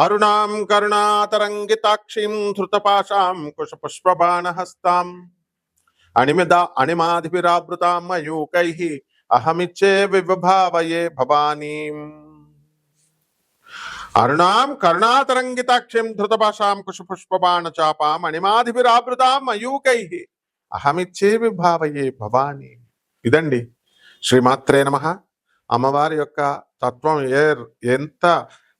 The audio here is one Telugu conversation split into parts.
అరుణాం కరుణాతరంగితాక్షీం ధృతపాశాం కుశపుష్పబాణహస్తాం అణిమిద అణిమాధిభిరావృతాం మయూకై అహమిచ్చే వివభావయే భవానీం. అరుణాం కరుణాతరంగితాక్షిం ధృతపాశాం కుశపుష్పబాణ చాపాం అణిమాధిభిరావృతాం మయూకై అహమిచ్చే విభావయే భవానీ. ఇదండి శ్రీమాత్రే నమ. అమ్మవారి యొక్క తత్వం ఏ ఎంత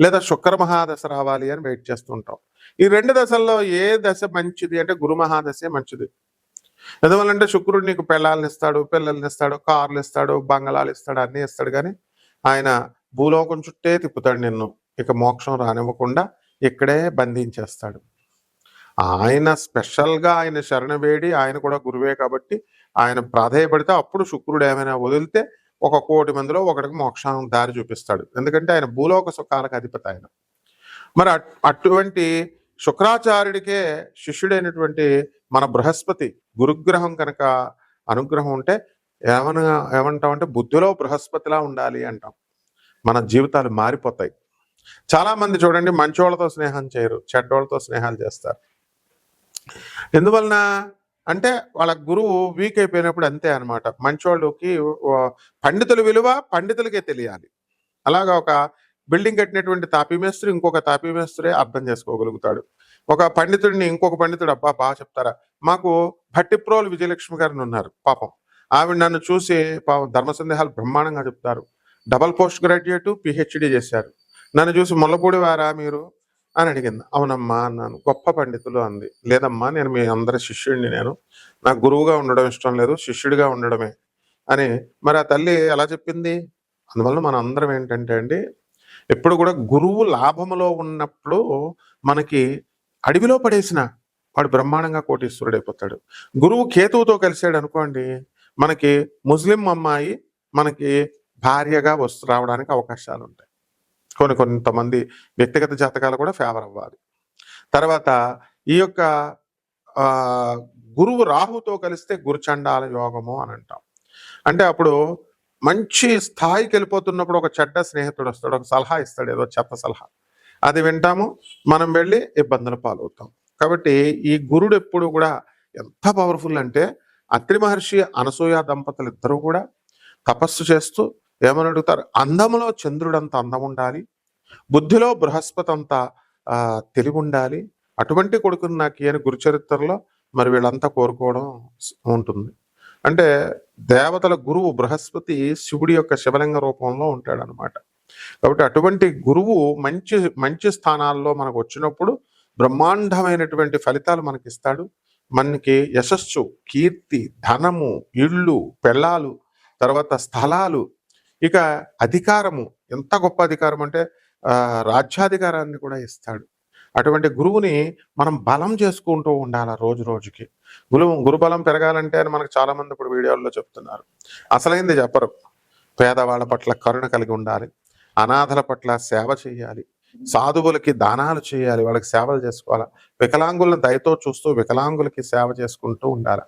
లేదా శుక్ర మహాదశ రావాలి అని వెయిట్ చేస్తుంటాం. ఈ రెండు దశల్లో ఏ దశ మంచిది అంటే గురు మహాదశే మంచిది. ఎందువల్లంటే శుక్రుడు నీకు పెళ్ళాలను ఇస్తాడు పిల్లల్ని ఇస్తాడు కార్లు ఇస్తాడు బంగళాలు ఇస్తాడు అన్నీ ఇస్తాడు కానీ ఆయన భూలోకం చుట్టే తిప్పుతాడు నిన్ను. ఇక మోక్షం రానివ్వకుండా ఇక్కడే బంధించేస్తాడు. ఆయన స్పెషల్గా ఆయన శరణ వేడి ఆయన కూడా గురువే కాబట్టి ఆయన ప్రాధేయపడితే అప్పుడు శుక్రుడు ఏమైనా వదిలితే ఒక కోటి మందిలో ఒకటికి మోక్షానికి దారి చూపిస్తాడు. ఎందుకంటే ఆయన భూలోక సుఖాలకు అధిపతి ఆయన. మరి అట్- అటువంటి శుక్రాచార్యుడికే శిష్యుడైనటువంటి మన బృహస్పతి గురుగ్రహం కనుక అనుగ్రహం ఉంటే ఏమన ఏమంటామంటే బుద్ధిలో బృహస్పతిలా ఉండాలి అంటాం. మన జీవితాలు మారిపోతాయి. చాలా మంది చూడండి మంచోళ్ళతో స్నేహం చేయరు చెడ్డోళ్ళతో స్నేహాలు చేస్తారు. ఎందువలన అంటే వాళ్ళ గురువు వీక్ అయిపోయినప్పుడు అంతే అనమాట మంచోళ్ళకి పండితుల విలువ పండితులకే తెలియాలి. అలాగా ఒక బిల్డింగ్ కట్టినటువంటి తాపీమేస్త్రి ఇంకొక తాపీమేస్త్రే అర్థం చేసుకోగలుగుతాడు. ఒక పండితుడిని ఇంకొక పండితుడు అబ్బా బాగా చెప్తారా? మాకు భట్టిప్రోలు విజయలక్ష్మి గారిని ఉన్నారు పాపం. ఆవిడ నన్ను చూసి పాపం ధర్మ సందేహాలు బ్రహ్మాండంగా చెప్తారు. డబల్ పోస్ట్ గ్రాడ్యుయేట్ పిహెచ్డి చేశారు. నన్ను చూసి మొల్లపూడి వారా మీరు? అని అడిగింది. అవునమ్మా అన్నాను. గొప్ప పండితులు అంది. లేదమ్మా నేను మీ అందరి శిష్యుడిని నేను. నాకు గురువుగా ఉండడం ఇష్టం లేదు శిష్యుడిగా ఉండడమే అని. మరి ఆ తల్లి ఎలా చెప్పింది? అందువల్ల మన అందరం ఏంటంటే అండి ఎప్పుడు కూడా గురువు లాభములో ఉన్నప్పుడు మనకి అడవిలో పడేసిన వాడు బ్రహ్మాండంగా కోటీశ్వరుడు అయిపోతాడు. గురువు కేతువుతో కలిసాడు అనుకోండి మనకి ముస్లిం అమ్మాయి మనకి భార్యగా వస్తు రావడానికి అవకాశాలు ఉంటాయి కొన్ని కొంతమంది వ్యక్తిగత జాతకాలు కూడా ఫేవర్ అవ్వాలి. తర్వాత ఈ యొక్క గురువు రాహుతో కలిస్తే గురుచండాల యోగము అని అంటాం. అంటే అప్పుడు మంచి స్థాయికి వెళ్ళిపోతున్నప్పుడు ఒక చెడ్డ స్నేహితుడు వస్తాడు ఒక సలహా ఇస్తాడు ఏదో చెత్త సలహా. అది వింటాము మనం వెళ్ళి ఇబ్బందులు పాలవుతాం. కాబట్టి ఈ గురుడు ఎప్పుడు కూడా ఎంత పవర్ఫుల్ అంటే అత్రి మహర్షి అనసూయ దంపతులు ఇద్దరు కూడా తపస్సు చేస్తూ ఏమని అడుగుతారు? అందములో చంద్రుడంత అందం ఉండాలి బుద్ధిలో బృహస్పతి అంత తెలివి ఉండాలి అటువంటి కొడుకుని నాకు ఏని గురుచరిత్రలో మరి వీళ్ళంతా కోరుకోవడం ఉంటుంది. అంటే దేవతల గురువు బృహస్పతి శివుడి యొక్క శివలింగ రూపంలో ఉంటాడు అనమాట కాబట్టి అటువంటి గురువు మంచి మంచి స్థానాల్లో మనకు వచ్చినప్పుడు బ్రహ్మాండమైనటువంటి ఫలితాలు మనకి ఇస్తాడు మనకి యశస్సు కీర్తి ధనము ఇళ్ళు పెళ్ళాలు తర్వాత స్థలాలు ఇక అధికారము ఎంత గొప్ప అధికారం అంటే రాజ్యాధికారాన్ని కూడా ఇస్తాడు. అటువంటి గురువుని మనం బలం చేసుకుంటూ ఉండాలి రోజు రోజుకి. గురు గురుబలం పెరగాలంటే అని మనకు చాలా మంది ఇప్పుడు వీడియోల్లో చెప్తున్నారు. అసలైంది చెప్పరు. పేదవాళ్ళ పట్ల కరుణ కలిగి ఉండాలి. అనాథల పట్ల సేవ చేయాలి. సాధువులకి దానాలు చేయాలి. వాళ్ళకి సేవలు చేసుకోవాలి. వికలాంగులను దయతో చూస్తూ వికలాంగులకి సేవ చేసుకుంటూ ఉండాలి.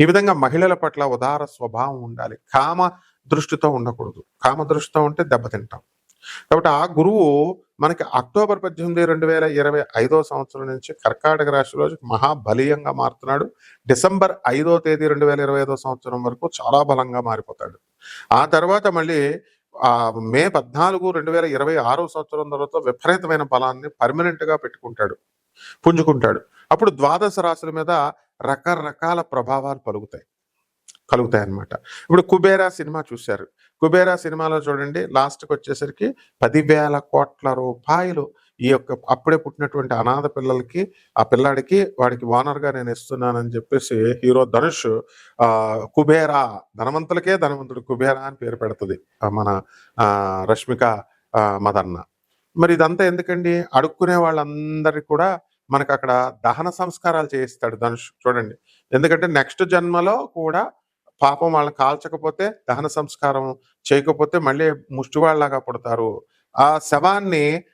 ఈ విధంగా మహిళల పట్ల ఉదార స్వభావం ఉండాలి. కామ దృష్టితో ఉండకూడదు. కామ దృష్టితో ఉంటే దెబ్బతింటాం. కాబట్టి ఆ గురువు మనకి అక్టోబర్ పద్దెనిమిది రెండు వేల ఇరవై ఐదో సంవత్సరం నుంచి కర్కాటక రాశిలో మహాబలీయంగా మారుతున్నాడు. డిసెంబర్ ఐదో తేదీ రెండు వేల ఇరవై ఐదో సంవత్సరం వరకు చాలా బలంగా మారిపోతాడు. ఆ తర్వాత మళ్ళీ ఆ మే పద్నాలుగు రెండు వేల ఇరవై ఆరో సంవత్సరం తర్వాత విపరీతమైన బలాన్ని పర్మనెంట్గా పెట్టుకుంటాడు. పుంజుకుంటాడు. అప్పుడు ద్వాదశ రాశుల మీద రకరకాల ప్రభావాలు పలుకుతాయి. కలుగుతాయి అన్నమాట ఇప్పుడు కుబేరా సినిమా చూశారు. కుబేరా సినిమాలో చూడండి లాస్ట్కి వచ్చేసరికి పదివేల కోట్ల రూపాయలు ఈ యొక్క అప్పుడే పుట్టినటువంటి అనాథ పిల్లలకి ఆ పిల్లాడికి వాడికి ఓనర్గా నేను ఇస్తున్నానని చెప్పేసి హీరో ధనుష్ కుబేరా ధనవంతులకే ధనవంతుడు కుబేరా అని పేరు పెడుతుంది మన రష్మిక మదన్న. మరి ఇదంతా ఎందుకండి? అడుక్కునే వాళ్ళందరికీ కూడా మనకు అక్కడ దహన సంస్కారాలు చేయిస్తాడు ధనుష్. చూడండి. ఎందుకంటే నెక్స్ట్ జన్మలో కూడా పాపం వాళ్ళని కాల్చకపోతే దహన సంస్కారం చేయకపోతే మళ్ళీ ముష్టివాళ్ళలాగా పుడతారు. ఆ శవాన్ని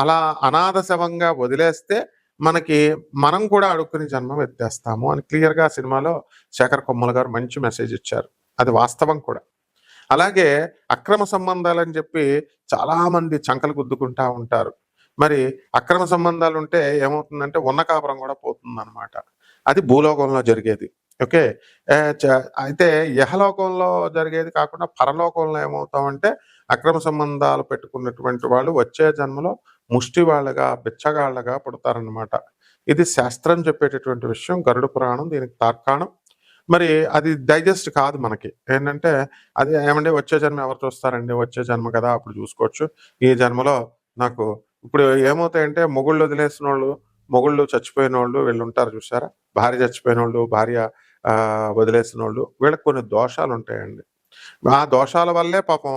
అలా అనాథ శవంగా వదిలేస్తే మనకి మనం కూడా అడుక్కుని జన్మం ఎత్తేస్తాము అని క్లియర్గా సినిమాలో శేఖర్ కొమ్మల గారు మంచి మెసేజ్ ఇచ్చారు. అది వాస్తవం కూడా. అలాగే అక్రమ సంబంధాలని చెప్పి చాలామంది చంకలు గుద్దుకుంటా ఉంటారు. మరి అక్రమ సంబంధాలు ఉంటే ఏమవుతుందంటే ఉన్న కాపురం కూడా పోతుంది అది భూలోకంలో జరిగేది. ఓకే. అయితే యహలోకంలో జరిగేది కాకుండా పరలోకంలో ఏమవుతామంటే అక్రమ సంబంధాలు పెట్టుకున్నటువంటి వాళ్ళు వచ్చే జన్మలో ముష్టి వాళ్ళగా బిచ్చగాళ్ళగా పుడతారనమాట ఇది శాస్త్రం చెప్పేటటువంటి విషయం గరుడ పురాణం దీనికి తార్కాణం. మరి అది డైజెస్ట్ కాదు మనకి. ఏంటంటే అది ఏమంటే వచ్చే జన్మ ఎవరు చూస్తారండి? వచ్చే జన్మ కదా అప్పుడు చూసుకోవచ్చు. ఈ జన్మలో నాకు ఇప్పుడు ఏమవుతాయంటే మొగుళ్ళు వదిలేసిన వాళ్ళు మొగుళ్ళు చచ్చిపోయిన వాళ్ళు వీళ్ళు ఉంటారు చూసారా భార్య చచ్చిపోయిన వాళ్ళు భార్య ఆ, వదిలేసిన వాళ్ళు వీళ్ళకి కొన్ని దోషాలు ఉంటాయండి ఆ దోషాల వల్లే పాపం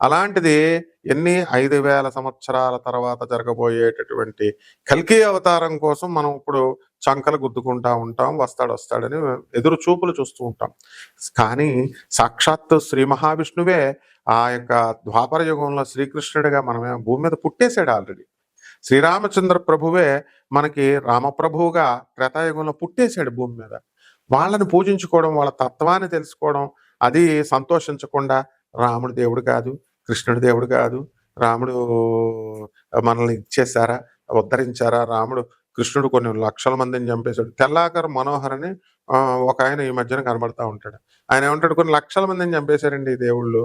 అలాంటిది ఎన్ని ఐదు వేల సంవత్సరాల తర్వాత జరగబోయేటటువంటి కల్కి అవతారం కోసం మనం ఇప్పుడు చంకలు గుద్దుకుంటా ఉంటాం వస్తాడు వస్తాడని ఎదురు చూపులు చూస్తూ ఉంటాం. కానీ సాక్షాత్తు శ్రీ మహావిష్ణువే ఆ యొక్క ద్వాపర యుగంలో శ్రీకృష్ణుడిగా మనమే భూమి మీద పుట్టేశాడు ఆల్రెడీ శ్రీరామచంద్ర ప్రభువే మనకి రామప్రభువుగా త్రేతాయుగంలో పుట్టేశాడు భూమి మీద. వాళ్ళని పూజించుకోవడం వాళ్ళ తత్వాన్ని తెలుసుకోవడం అది సంతోషించకుండా రాముడు దేవుడు కాదు కృష్ణుడు దేవుడు కాదు రాముడు మనల్ని ఇచ్చేసారా ఉద్ధరించారా రాముడు కృష్ణుడు కొన్ని లక్షల మందిని చంపేశాడు. తెల్లాకర్ మనోహర్ అని ఒక ఆయన ఈ మధ్యన కనబడతా ఉంటాడు. ఆయన ఏమంటాడు కొన్ని లక్షల మందిని చంపేశారండి ఈ దేవుళ్ళు.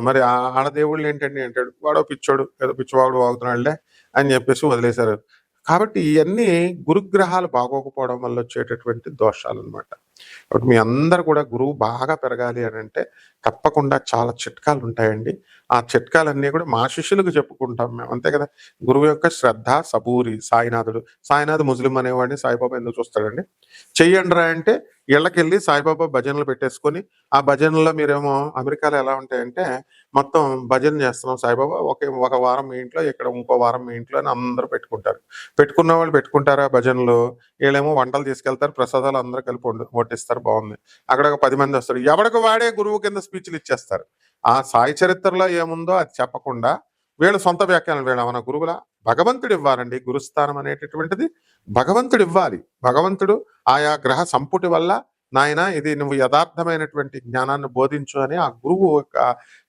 మరి ఆడదేవుళ్ళు ఆడ ఏంటండి? అంటాడు. వాడో పిచ్చోడు ఏదో పిచ్చివాడు వాగుతున్నాడులే అని చెప్పేసి వదిలేశారు. కాబట్టి ఇవన్నీ గురుగ్రహాలు బాగోకపోవడం వల్ల వచ్చేటటువంటి దోషాలు అనమాట కాబట్టి మీ అందరు కూడా గురువు బాగా పెరగాలి అని అంటే తప్పకుండా చాలా చిట్కాలు ఉంటాయండి. ఆ చిట్కాలన్నీ కూడా మా శిష్యులకు చెప్పుకుంటాం మేము. అంతే కదా? గురువు యొక్క శ్రద్ధ సబూరి సాయినాథుడు. సాయినాథ్ ముస్లిం అనేవాడిని సాయిబాబా ఎందుకు చూస్తాడండి? చెయ్యండి రా అంటే ఇళ్ళకెళ్ళి సాయిబాబా భజనలు పెట్టేసుకొని ఆ భజనలో మీరేమో అమెరికాలో ఎలా ఉంటాయంటే మొత్తం భజన చేస్తున్నాం సాయిబాబా. ఒక ఒక వారం మీ ఇంట్లో ఇక్కడ ఇంకో వారం మీ ఇంట్లో అని అందరూ పెట్టుకుంటారు. పెట్టుకున్న వాళ్ళు పెట్టుకుంటారా భజనలు. వీళ్ళేమో వంటలు తీసుకెళ్తారు ప్రసాదాలు అందరూ కలిపి పట్టిస్తారు బాగుంది. అక్కడ ఒక పది మంది వస్తారు. ఎవరికి వాడే గురువు కింద స్పీచ్లు ఇచ్చేస్తారు. ఆ సాయి చరిత్రలో ఏముందో అది చెప్పకుండా వీళ్ళు సొంత వ్యాఖ్యానాలు వీళ్ళు ఏమైనా గురువుల భగవంతుడు ఇవ్వాలండి. గురుస్థానం అనేటటువంటిది భగవంతుడు ఇవ్వాలి. భగవంతుడు ఆయా గ్రహ సంపుటి వల్ల నాయన ఇది నువ్వు యథార్థమైనటువంటి జ్ఞానాన్ని బోధించు అని ఆ గురువు యొక్క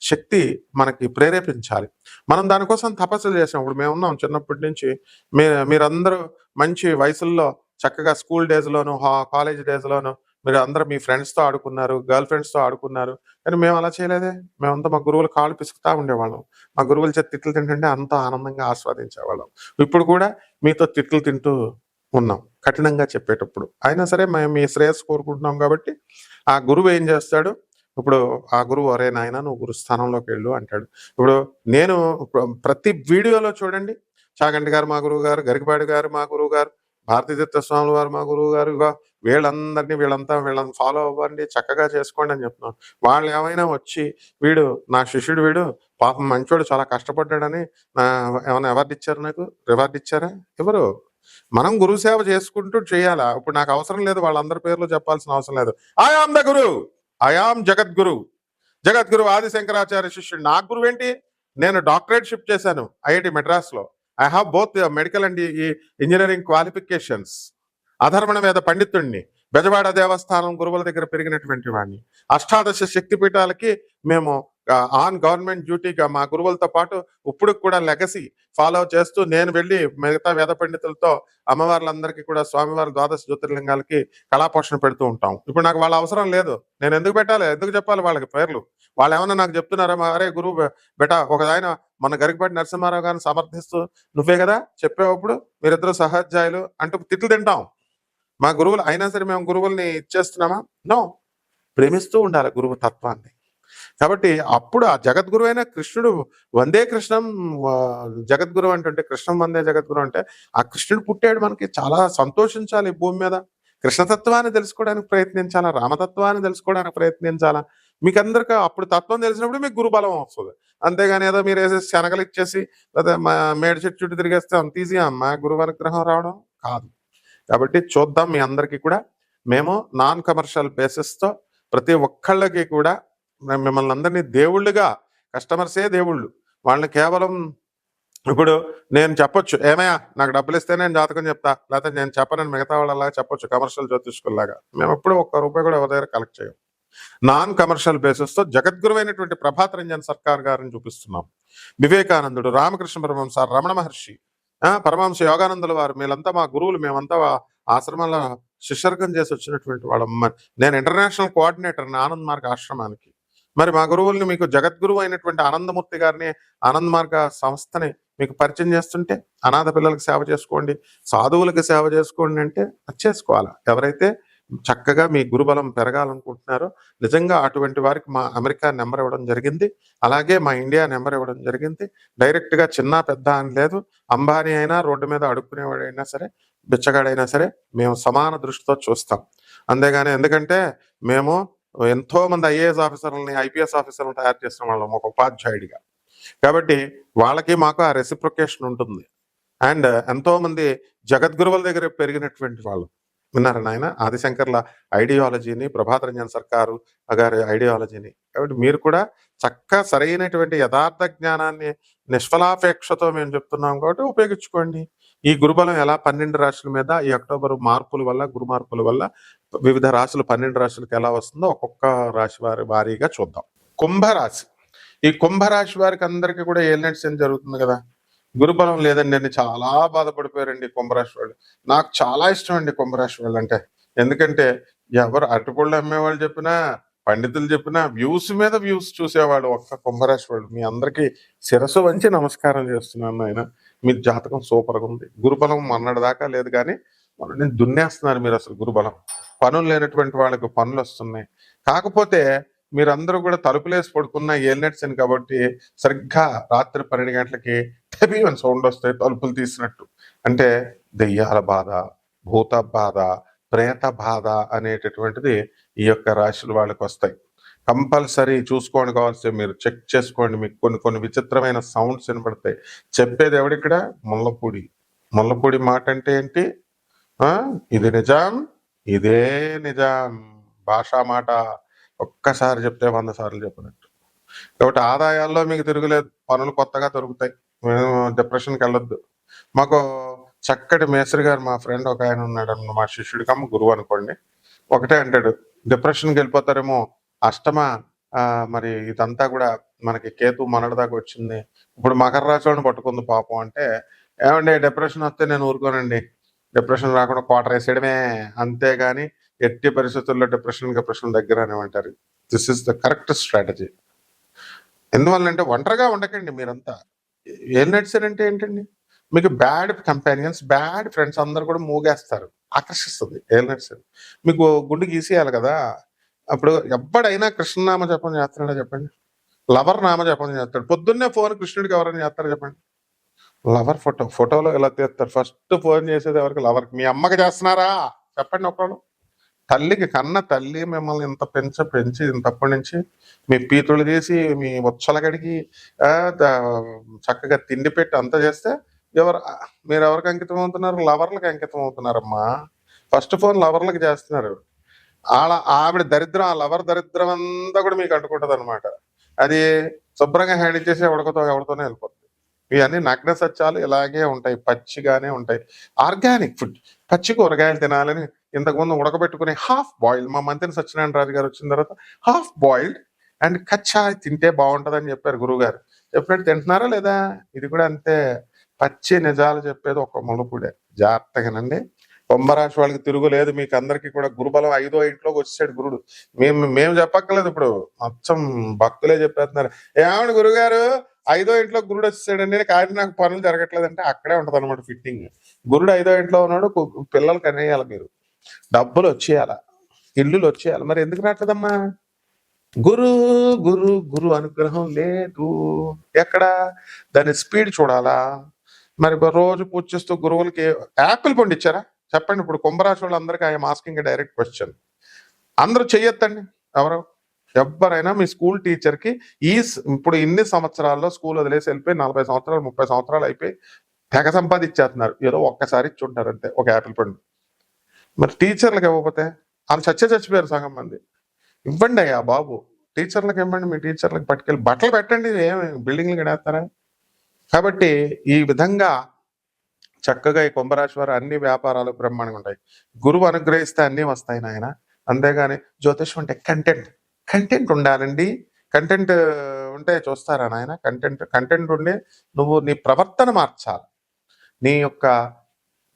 శక్తి మనకి ప్రేరేపించాలి. మనం దానికోసం తపస్సులు చేసాం ఇప్పుడు మేము ఉన్నాం చిన్నప్పటి నుంచి. మీ మీరందరూ మంచి వయసుల్లో చక్కగా స్కూల్ డేస్లోను కాలేజ్ డేస్లోను మీరు అందరూ మీ ఫ్రెండ్స్తో ఆడుకున్నారు గర్ల్ ఫ్రెండ్స్తో ఆడుకున్నారు. కానీ మేము అలా చేయలేదే. మేమంతా మా గురువులు కాళ్ళు పిసుకుతా ఉండేవాళ్ళం. మా గురువుల చేతి తిట్లు తింటుంటే అంత ఆనందంగా ఆస్వాదించేవాళ్ళం. ఇప్పుడు కూడా మీతో తిట్లు తింటూ ఉన్నాం. కఠినంగా చెప్పేటప్పుడు. అయినా సరే మేము మీ శ్రేయస్సు కోరుకుంటున్నాం కాబట్టి ఆ గురువు ఏం చేస్తాడు? ఇప్పుడు ఆ గురువు అరే నాయన నువ్వు గురు స్థానంలోకి వెళ్ళు అంటాడు. ఇప్పుడు నేను ప్రతి వీడియోలో చూడండి. చాగంటి గారు మా గురువు గారు గరికపాడి గారు మా గురువు గారు భారతీదత్త స్వామి వారు మా గురువు గారు వీళ్ళందరినీ వీళ్ళంతా వీళ్ళని ఫాలో అవ్వండి చక్కగా చేసుకోండి అని చెప్తున్నాం వాళ్ళు ఏమైనా వచ్చి వీడు నా శిష్యుడు వీడు పాపం మంచోడు చాలా కష్టపడ్డాడని నా ఏమైనా అవార్డు ఇచ్చారు నాకు? రివార్డు ఇచ్చారా? ఎవరు? మనం గురువు సేవ చేసుకుంటూ చేయాలా? ఇప్పుడు నాకు అవసరం లేదు వాళ్ళందరి పేర్లు చెప్పాల్సిన అవసరం లేదు. ఆయాం ద గురు ఆయాం జగద్గురు. జగద్గురు ఆది శంకరాచార్య శిష్యుడు. నా గురువు ఏంటి నేను డాక్టరేట్ షిఫ్ట్ చేశాను ఐఐటి మెడ్రాస్లో I have both medical and ఈ ఇంజనీరింగ్ క్వాలిఫికేషన్స్ అధర్మణ వేద పండితుడిని బెజవాడ దేవస్థానం గురువుల దగ్గర పెరిగినటువంటి వాడిని అష్టాదశ శక్తిపీఠాలకి మేము ఆన్ గవర్నమెంట్ డ్యూటీగా మా గురువులతో పాటు ఇప్పుడు కూడా లెగసీ ఫాలో చేస్తూ నేను వెళ్ళి మిగతా వేద పండితులతో అమ్మవార్లందరికీ కూడా స్వామివారి ద్వాదశ జ్యోతిర్లింగాలకి కళాపోషణ పెడుతూ ఉంటాం. ఇప్పుడు నాకు వాళ్ళ అవసరం లేదు. నేను ఎందుకు పెట్టాలి? ఎందుకు చెప్పాలి వాళ్ళకి పేర్లు? వాళ్ళు ఏమన్నా నాకు చెప్తున్నారా? మా అరే గురువు బె- బెటా ఒక ఆయన మన గరికపాటి నరసింహారావు గారిని సమర్థిస్తూ నువ్వే కదా చెప్పేటప్పుడు మీరిద్దరు సహాధ్యాయులు అంటూ తిట్లు తింటాం. మా గురువులు అయినా సరే మేము గురువుల్ని ఇచ్చేస్తున్నామా? నో. ప్రేమిస్తూ ఉండాలి గురువు తత్వాన్ని. కాబట్టి అప్పుడు ఆ జగద్గురు అయిన కృష్ణుడు వందే కృష్ణం జగద్గురు అంటుంటే కృష్ణం వందే జగద్గురు అంటే ఆ కృష్ణుడు పుట్టాడు మనకి చాలా సంతోషించాలి భూమి మీద. కృష్ణతత్వాన్ని తెలుసుకోవడానికి ప్రయత్నించాలా? రామతత్వాన్ని తెలుసుకోవడానికి ప్రయత్నించాలా? మీకు అందరికీ అప్పుడు తత్వం తెలిసినప్పుడు మీకు గురుబలం వస్తుంది. అంతేగాని ఏదో మీరు వేసేసి శనగలు ఇచ్చేసి లేదా మా చెట్టు చుట్టూ తిరిగేస్తే అంత ఈజీ మా గురువు అనుగ్రహం రావడం కాదు. కాబట్టి చూద్దాం మీ అందరికీ కూడా. మేము నాన్ కమర్షియల్ బేసిస్తో ప్రతి ఒక్కళ్ళకి కూడా మేము మిమ్మల్ని అందరినీ దేవుళ్ళుగా కస్టమర్సే దేవుళ్ళు. వాళ్ళని కేవలం ఇప్పుడు నేను చెప్పొచ్చు. ఏమయ్యా నాకు డబ్బులు ఇస్తే నేను జాతకం చెప్తా. లేకపోతే నేను చెప్పనని మిగతా వాళ్ళలాగా చెప్పొచ్చు కమర్షియల్ జ్యోతిష్కుల్లాగా. మేము ఎప్పుడు ఒక్క రూపాయి కూడా ఎవరి దగ్గర కలెక్ట్ చేయం నాన్ కమర్షియల్ బేసిస్తో జగద్గురువైనటువంటి ప్రభాత్ రంజన్ సర్కార్ గారిని చూపిస్తున్నాం. వివేకానందుడు రామకృష్ణ సార్ రమణ మహర్షి ఆ యోగానందుల వారు వీళ్ళంతా మా గురువులు మేమంతా ఆశ్రమంలో శిష్యర్గం చేసి వచ్చినటువంటి వాళ్ళం. నేను ఇంటర్నేషనల్ కోఆర్డినేటర్ ఆనంద్ మార్గ ఆశ్రమానికి. మరి మా గురువుల్ని మీకు జగద్గురువు అయినటువంటి ఆనందమూర్తి గారిని ఆనంద్ మార్గ సంస్థని మీకు పరిచయం చేస్తుంటే అనాథ పిల్లలకు సేవ చేసుకోండి సాధువులకు సేవ చేసుకోండి అంటే అది చేసుకోవాలా? ఎవరైతే చక్కగా మీ గురుబలం పెరగాలనుకుంటున్నారో నిజంగా అటువంటి వారికి మా అమెరికా నెంబర్ ఇవ్వడం జరిగింది. అలాగే మా ఇండియా నెంబర్ ఇవ్వడం జరిగింది. డైరెక్ట్గా చిన్న పెద్ద అని లేదు. అంబానీ అయినా రోడ్డు మీద అడుక్కునేవాడైనా సరే బిచ్చగాడైనా సరే మేము సమాన దృష్టితో చూస్తాం. అంతేగాని ఎందుకంటే మేము ఎంతో మంది ఐఏఎస్ ఆఫీసర్లని ఐపీఎస్ ఆఫీసర్లను తయారు చేసిన వాళ్ళం ఒక ఉపాధ్యాయుడిగా. కాబట్టి వాళ్ళకి మాకు ఆ రెసిప్రొకేషన్ ఉంటుంది. అండ్ ఎంతో మంది జగద్గురువుల దగ్గర పెరిగినటువంటి వాళ్ళు. విన్నారా నాయన? ఆదిశంకర్ల ఐడియాలజీని ప్రభాత్ రంజన్ సర్కారు గారి ఐడియాలజీని. కాబట్టి మీరు కూడా చక్క సరైనటువంటి యథార్థ జ్ఞానాన్ని నిష్ఫలాపేక్షతో మేము చెప్తున్నాం కాబట్టి ఉపయోగించుకోండి. ఈ గురుబలం ఎలా? పన్నెండు రాశుల మీద ఈ అక్టోబర్ మార్పుల వల్ల గురు మార్పుల వల్ల వివిధ రాశులు పన్నెండు రాశులకు ఎలా వస్తుందో ఒక్కొక్క రాశి వారి వారీగా చూద్దాం. కుంభరాశి. ఈ కుంభరాశి వారికి అందరికీ కూడా ఏలినట్స్ ఏం జరుగుతుంది కదా? గురుబలం లేదండి అని చాలా బాధపడిపోయారండి కుంభరాశి వాళ్ళు నాకు చాలా ఇష్టం అండి కుంభరాశి వాళ్ళు అంటే. ఎందుకంటే ఎవరు అరటిపళ్ళు అమ్మేవాళ్ళు చెప్పినా పండితులు చెప్పినా వ్యూస్ మీద వ్యూస్ చూసేవాడు ఒక్క కుంభరాశి వాళ్ళు మీ అందరికీ శిరస్సు వంచి నమస్కారం చేస్తున్నాను ఆయన మీ జాతకం సూపర్గా ఉంది. గురుబలం మొన్నటి దాకా లేదు కానీ మనల్ని దున్నేస్తున్నారు మీరు అసలు గురుబలం. పనులు లేనటువంటి వాళ్ళకి పనులు వస్తున్నాయి. కాకపోతే మీరందరూ కూడా తలుపులేసి పడుకున్న ఏలినట్స్ నడిచాను కాబట్టి సరిగ్గా రాత్రి పన్నెండు గంటలకి టెబీ సౌండ్ వస్తాయి తలుపులు తీసినట్టు. అంటే దెయ్యాల బాధ భూత బాధ ప్రేత బాధ అనేటటువంటిది ఈ యొక్క రాశులు వాళ్ళకి వస్తాయి కంపల్సరీ చూసుకోండి కావాల్సి మీరు చెక్ చేసుకోండి. మీకు కొన్ని కొన్ని విచిత్రమైన సౌండ్స్ వినపడతాయి. చెప్పేది ఎవడిక్కడ? ముల్లపూడి. ముళ్ళపూడి మాట అంటే ఏంటి? ఇది నిజాం? ఇదే నిజాం. భాషా మాట. ఒక్కసారి చెప్తే వంద సార్లు చెప్పినట్టు. కాబట్టి ఆదాయాల్లో మీకు తిరుగులేదు. పనులు కొత్తగా దొరుకుతాయి. మేము డిప్రెషన్కి వెళ్ళొద్దు. మాకు చక్కటి మేస్త్రి గారు మా ఫ్రెండ్ ఒక ఆయన ఉన్నాడు అన్న మా శిష్యుడు కమ్మ గురువు అనుకోండి. ఒకటే అంటాడు డిప్రెషన్కి వెళ్ళిపోతారేమో అష్టమ మరి ఇదంతా కూడా మనకి కేతు మనడి దాకా వచ్చింది. ఇప్పుడు మకర రాశి పట్టుకుంది పాపం అంటే ఏమండి డిప్రెషన్ వస్తే నేను ఊరుకోనండి. డిప్రెషన్ రాకుండా క్వార్టర్ వేసేయడమే. అంతేగాని ఎట్టి పరిస్థితుల్లో డిప్రెషన్ డిప్రెషన్ దగ్గర అనేమంటారు this is the correct strategy ఎందువల్లంటే ఒంటరిగా ఉండకండి మీరంతా. ఏం నడిచారంటే ఏంటండి? మీకు బ్యాడ్ కంపానియన్స్ బ్యాడ్ ఫ్రెండ్స్ అందరు కూడా మూగేస్తారు. ఆకర్షిస్తుంది. ఏం నడిచారు? మీకు గుండు గీసేయాలి కదా? అప్పుడు ఎప్పుడైనా కృష్ణనామ జపం చేస్తున్నాడో చెప్పండి? లవర్ నామ జపం చేస్తాడు. పొద్దున్నే ఫోన్ కృష్ణుడికి ఎవరైనా చేస్తారా చెప్పండి? Lover photo. ఫోటోలో ఎలా తీస్తారు. ఫస్ట్ ఫోన్ చేసేది ఎవరికి? లవర్కి. మీ అమ్మకి చేస్తున్నారా? చెప్పండి ఒకళ్ళు తల్లికి కన్న తల్లి మిమ్మల్ని ఇంత పెంచ పెంచి ఇంతప్పటి నుంచి మీ పీతులు తీసి మీ ఉచ్చలగడికి చక్కగా తిండి పెట్టి అంత చేస్తే ఎవరు మీరు ఎవరికి అంకితం అవుతున్నారు? లవర్లకు అంకితం అవుతున్నారమ్మా. ఫస్ట్ ఫోన్ లవర్లకు చేస్తున్నారు. ఆడ ఆవిడ దరిద్రం ఆ లవర్ దరిద్రం అంతా కూడా మీకు అంటుకుంటుంది అనమాట అది శుభ్రంగా హ్యాండిల్ చేసి ఎవడికతో ఎవరితోనే వెళ్ళిపోతుంది ఇవన్నీ నగ్న సత్యాలు ఇలాగే ఉంటాయి. పచ్చిగానే ఉంటాయి. Organic food. పచ్చి కూరగాయలు తినాలని ఇంతకుముందు ఉడకబెట్టుకుని హాఫ్ బాయిల్డ్ మా మంత్రి సత్యనారాయణ రాజు గారు వచ్చిన తర్వాత హాఫ్ బాయిల్డ్ అండ్ కచ్చా తింటే బాగుంటదని చెప్పారు గురువుగారు. చెప్పినట్టు తింటున్నారా లేదా? ఇది కూడా అంతే పచ్చి నిజాలు చెప్పేది ఒక ములుపుడే జాగ్రత్తగానండి. కుంభరాశి వాళ్ళకి తిరుగులేదు మీకు అందరికీ కూడా గురుబలం ఐదో ఇంట్లోకి వచ్చేసాడు గురుడు. మేము మేము చెప్పక్కర్లేదు ఇప్పుడు. మొత్తం భక్తులే చెప్పేస్తున్నారు. ఏమండి గురుగారు ఐదో ఇంట్లో గురుడు వచ్చేసాడండి. కానీ నాకు పనులు జరగట్లేదంటే అక్కడే ఉంటుంది అనమాట ఫిట్టింగ్. గురుడు ఐదో ఇంట్లో ఉన్నాడు పిల్లలు కనేయాలి మీరు. డబ్బులు వచ్చేయాల ఇల్లులు వచ్చేయాలి మరి ఎందుకు రావట్లేదమ్మా? గురు గురు గురు అనుగ్రహం లేదు. ఎక్కడ? దాని స్పీడ్ చూడాలా? మరి రోజు పూజ చేస్తూ గురువులకి యాపిల్ పండు ఇచ్చారా చెప్పండి ఇప్పుడు కుంభరాశి వాళ్ళందరికీ ఐఎమ్ ఆస్కింగ్ డైరెక్ట్ క్వశ్చన్. అందరూ చెయ్యొద్దండి ఎవరు? ఎవరైనా మీ స్కూల్ టీచర్కి ఈ ఇప్పుడు ఇన్ని సంవత్సరాల్లో స్కూల్ వదిలేసి వెళ్ళిపోయి నలభై సంవత్సరాలు ముప్పై సంవత్సరాలు అయిపోయి తెగ సంపాదించేస్తున్నారు. ఏదో ఒక్కసారి ఇచ్చి ఉంటారు అంతే ఒక యాపిల్ పండు. మరి టీచర్లకు ఇవ్వకపోతే వాళ్ళు చచ్చ చచ్చిపోయారు సగం మంది. ఇవ్వండి అయ్యా బాబు. టీచర్లకు ఇవ్వండి మీ టీచర్లకు పట్టుకెళ్ళి బట్టలు పెట్టండి ఏమి బిల్డింగ్లు కడేస్తారా? కాబట్టి ఈ విధంగా చక్కగా ఈ కుంభరాశి వారు అన్ని వ్యాపారాలు బ్రహ్మాండంగా ఉంటాయి. గురువు అనుగ్రహిస్తే అన్నీ వస్తాయి నాయన. అంతేగాని జ్యోతిషం అంటే కంటెంట్ కంటెంట్ ఉండాలండి. కంటెంట్ ఉంటే చూస్తారా నాయన? కంటెంట్ కంటెంట్ ఉండి నువ్వు నీ ప్రవర్తన మార్చాలి. నీ యొక్క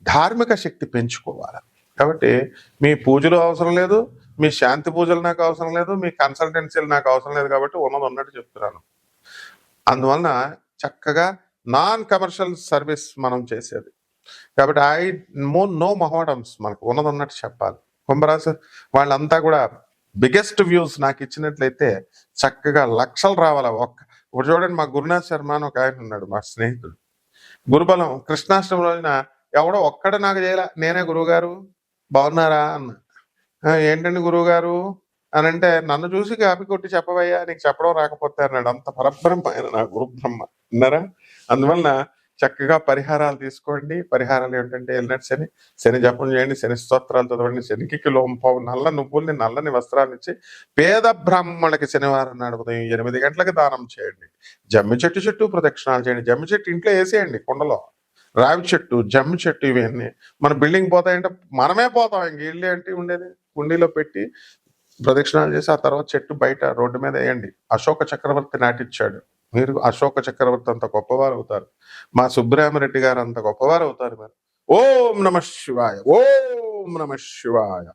ధార్మిక శక్తి పెంచుకోవాలి. కాబట్టి మీ పూజలు అవసరం లేదు మీ శాంతి పూజలు నాకు అవసరం లేదు మీ కన్సల్టెన్సీలు నాకు అవసరం లేదు కాబట్టి ఉన్నది ఉన్నట్టు చెప్తున్నాను. అందువలన చక్కగా నాన్ కమర్షియల్ సర్వీస్ మనం చేసేది. కాబట్టి ఐ మో నో మహోడమ్స్ మనకు ఉన్నది ఉన్నట్టు చెప్పాలి. కుంభరాశి వాళ్ళంతా కూడా బిగ్గెస్ట్ వ్యూస్ నాకు ఇచ్చినట్లయితే చక్కగా లక్షలు రావాలి. ఒక్క ఇప్పుడు చూడండి మా గురునాథ్ శర్మ అని ఒక ఆయన ఉన్నాడు మా స్నేహితుడు. గురుబలం కృష్ణాష్టమి రోజున ఎవడో ఒక్కడ నాకు చేయలే. నేనే గురువుగారు. బాగున్నారా అన్న. ఏంటండి గురువు గారు అని అంటే నన్ను చూసి కాపీ కొట్టి చెప్పవయ్యా నీకు చెప్పడం రాకపోతే అన్నాడు. అంత పరబ్రహ్మ ఆయన నా గురు బ్రహ్మ అన్నారా అందువలన చక్కగా పరిహారాలు తీసుకోండి. పరిహారాలు ఏంటంటే వెళ్ళినట్టు శని శని జపం చేయండి శని స్తోత్రాలు చదవండి శనికి కిలోంపావు నల్ల నువ్వుల్ని నల్లని వస్త్రాలు ఇచ్చి పేద బ్రాహ్మణులకి శనివారం నాడు ఉదయం ఎనిమిది గంటలకు దానం చేయండి. జమ్మి చెట్టు చుట్టూ ప్రదక్షిణాలు చేయండి. జమ్మి చెట్టు ఇంట్లో వేసేయండి కుండలో. రావి చెట్టు జమ్మి చెట్టు ఇవన్నీ. మన బిల్డింగ్ పోతాయంటే మనమే పోతాం. ఇంక ఇల్లు ఏంటి ఉండేది? కుండీలో పెట్టి ప్రదక్షిణాలు చేసి ఆ తర్వాత చెట్టు బయట రోడ్డు మీద వేయండి. అశోక చక్రవర్తి నాటిచ్చాడు. మీరు అశోక చక్రవర్తి అంత గొప్పవారు అవుతారు. మా సుబ్రహ్మరెడ్డి గారు అంత గొప్పవారు అవుతారు మీరు. ఓం నమ శివాయ. ఓం నమ శివాయ.